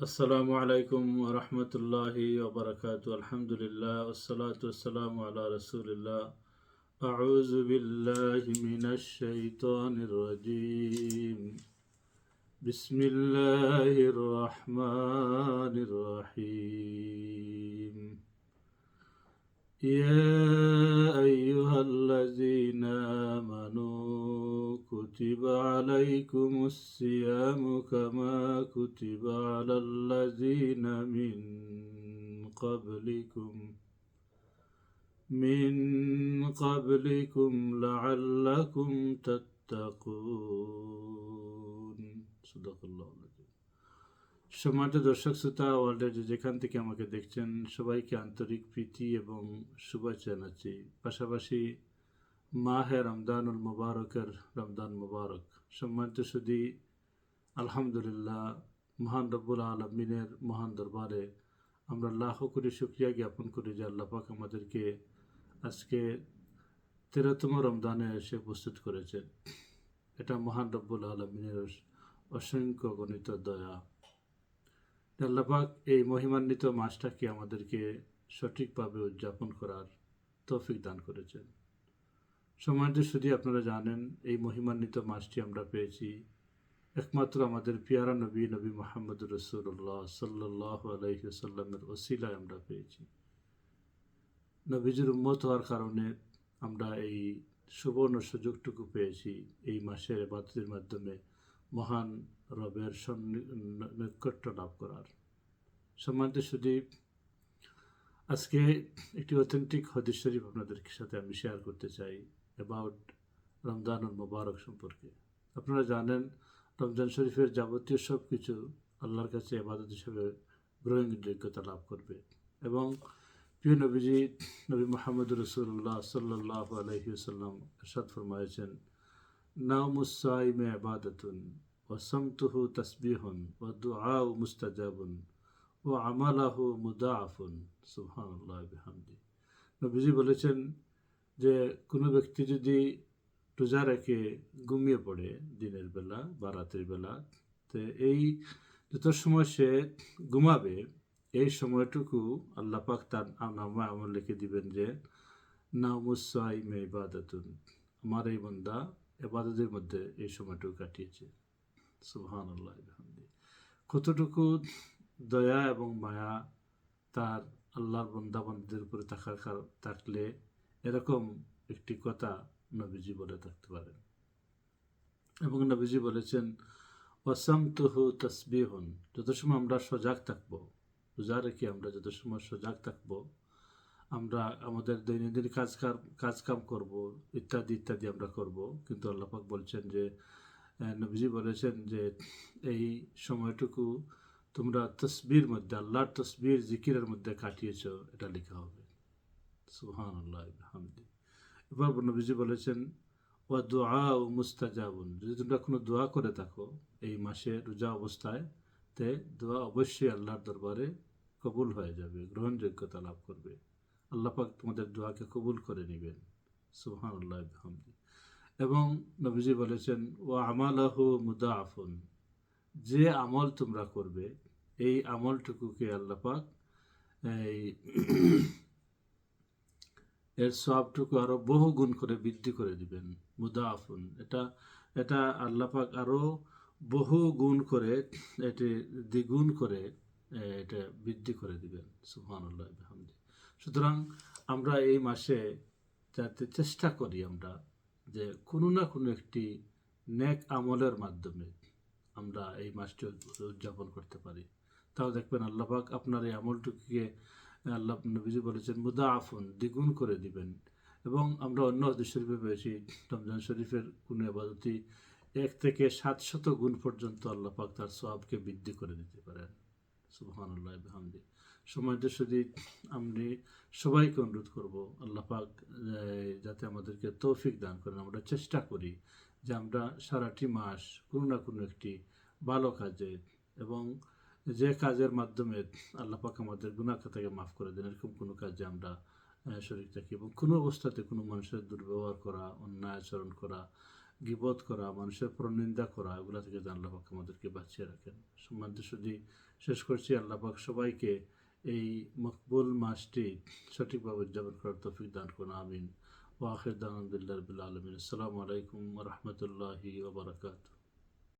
আসসালামু আলাইকুম রহমতুল্লাহি ওবরাকাতু আলহামদুলিল্লাহ والصلاة والسلام على رسول الله أعوذ بالله من الشيطان الرجيم بسم الله الرحمن الرحيم يا عليكم الصيام كما كتب على الذين من قبلكم من قبلكم لعلكم تتقون صدق الله العظيم সম্মানিত দর্শক শ্রোতা ওয়ার্ল্ডের যে যেখান থেকে আমাকে দেখছেন সবাইকে আন্তরিক প্রীতি এবং শুভেচ্ছা জানাচ্ছি পাশাপাশি মাহে রমদানুল মুবারকের রমদান মুবারক সম্মানিত সুদী আলহামদুলিল্লাহ, মহান রব্বুল আলমিনের মহান দরবারে আমরা লাখ কোটি শুক্রিয়া জ্ঞাপন করি যে আল্লাহ পাক আমাদেরকে আজকে তেরোতম রমদানে এসে উপস্থিত করেছেন। এটা মহান রব্বুল আলমিনের অসংখ্য গণিত দয়া। আল্লাপাক এই মহিমান্বিত মাসটাকে আমাদেরকে সঠিকভাবে উদযাপন করার তৌফিক দান করেছেন। সমাজ শুধু আপনারা জানেন, এই মহিমান্বিত মাসটি আমরা পেয়েছি। একমাত্র আমাদের পিয়ারা নবী নবী মোহাম্মদ রসুল্লাহ সাল্লাহ আলহিসাল্লামের ওসিলায় আমরা পেয়েছি। নবীজির উম্মত হওয়ার কারণে আমরা এই সুবর্ণ সুযোগটুকু পেয়েছি এই মাসের বাতির মাধ্যমে মহান রবের নৈকট্য লাভ করার। সম্মানিত সুদীপ আজকে একটি অথেন্টিক হদিস শরীফ আপনাদের সাথে আমি শেয়ার করতে চাই। অ্যাবাউট রমজানুল মুবারক সম্পর্কে। আপনারা জানেন, রমজান শরীফের যাবতীয় সব কিছু আল্লাহর কাছে এবাদত হিসেবে গ্রহণযোগ্যতা লাভ করবে। এবং প্রিয় নবীজি, নবী মোহাম্মদ রসুল্লাহ সাল্লাহ আলহিউসাল্লাম এরশাদ ফরমাইছেন নামুসাইমে আবাদতুন ওসমতুহু তসবিহন ও দুআউ মুস্তাজাবুন ও আমালাহু মুদাআফুন। সুবহানাল্লাহ, বিহামদি। নবীজি বলেছেন যে কোনো ব্যক্তি যদি রোজা রেখে ঘুমিয়ে পড়ে দিনের বেলা বা রাতের বেলা, তো এই যত সময় সে ঘুমাবে, এই সময়টুকু আল্লাহ পাক তার নামা আমল লিখে দিবেন যে নামুসাই মে ইবাদতুন। আমার এই বন্দা এবাদতের মধ্যে এই সময়টুকু কাটিয়েছে। সুহান আল্লাহ কতটুকু দয়া এবং মায়া তার আল্লাহর বন্দাবন্ধদের উপরে থাকার থাকলে এরকম একটি কথা নবীজি বলে থাকতে পারেন। এবং নবীজি বলেছেন ওয়াসাম তুহু তসবিহন যত সময় আমরা সজাগ থাকব, রোজা রেখে আমরা যত সময় সজাগ থাকব, আমরা আমাদের দৈনন্দিন কাজ কাজ কাম করব, ইত্যাদি ইত্যাদি আমরা করব। কিন্তু আল্লাপাক বলছেন যে নবীজি বলেছেন যে, এই সময়টুকু তোমরা তসবির মধ্যে, আল্লাহর তসবির, জিকিরের মধ্যে কাটিয়েছ, এটা লেখা হবে। সুহান আল্লাহ হামদি এবার নবীজি বলেছেন ও দোয়া ও মুস্তাজাবুন। যদি তোমরা কোনো দোয়া করে থাকো, এই মাসে রোজা অবস্থায় তে দোয়া অবশ্যই আল্লাহর দরবারে কবুল হয়ে যাবে, গ্রহণযোগ্যতা লাভ করবে। আল্লাহ পাক তোমাদের দোয়াকে কবুল করে নেবেন সুহান আল্লাহ এবং নবীজি বলেছেন ও আমালাহ মুদা আফুন যে আমল তোমরা করবে, এই আমলটুকুকে আল্লাপাক এই এর সবটুকু আরও বহু গুণ করে বৃদ্ধি করে দিবেন। মুদা আফুন এটা এটা আল্লাপাক আরও বহু গুণ করে এটি দ্বিগুণ করে এটা বৃদ্ধি করে দিবেন। সুহান আল্লাহ সুতরাং আমরা এই মাসে যাতে চেষ্টা করি আমরা যে কোনো না কোনো একটি নেক আমলের মাধ্যমে আমরা এই মাসটি উদযাপন করতে পারি। তাও দেখবেন আল্লাপাক আপনার এই আমলটুকুকে আল্লাহ নবীজি বলেছেন মুদা আফুন দ্বিগুণ করে দিবেন। এবং আমরা অন্য হাদিস শরীফে পেয়েছি, রমজান শরীফের কোনো আবাদতি এক থেকে সাতশত গুণ পর্যন্ত আল্লাহ পাক তার সবকে বৃদ্ধি করে দিতে পারেন। সুবহানুল্লাহ সময়টা শুধু আমি সবাইকে অনুরোধ করব, আল্লাহ পাক যাতে আমাদেরকে তৌফিক দান করেন। আমরা চেষ্টা করি যে আমরা সারাটি মাস কোনো না কোনো একটি ভালো কাজে এবং যে কাজের মাধ্যমে আল্লাহ পাক আমাদের গুণাখাতাকে মাফ করে দেন, এরকম কোনো কাজে আমরা শরীর থাকি এবং কোনো অবস্থাতে কোনো মানুষের দুর্ব্যবহার করা, অন্যায় আচরণ করা, গিবত করা, মানুষের প্রনিন্দা করা, এগুলো থেকে আল্লাহ পাক আমাদেরকে বাঁচিয়ে রাখেন। সম্মানিত শুধু শেষ করছি, আল্লাহ পাক সবাইকে এই মকবুল মাসটি সঠিকভাবে উদযাপন করার তৌফিক দান করুন, আমিন। ওয়াখির দান আলহামদুলিল্লাহ আলমিন। আসসালামু আলাইকুম রহমতুল্লাহি ওবরাকাতু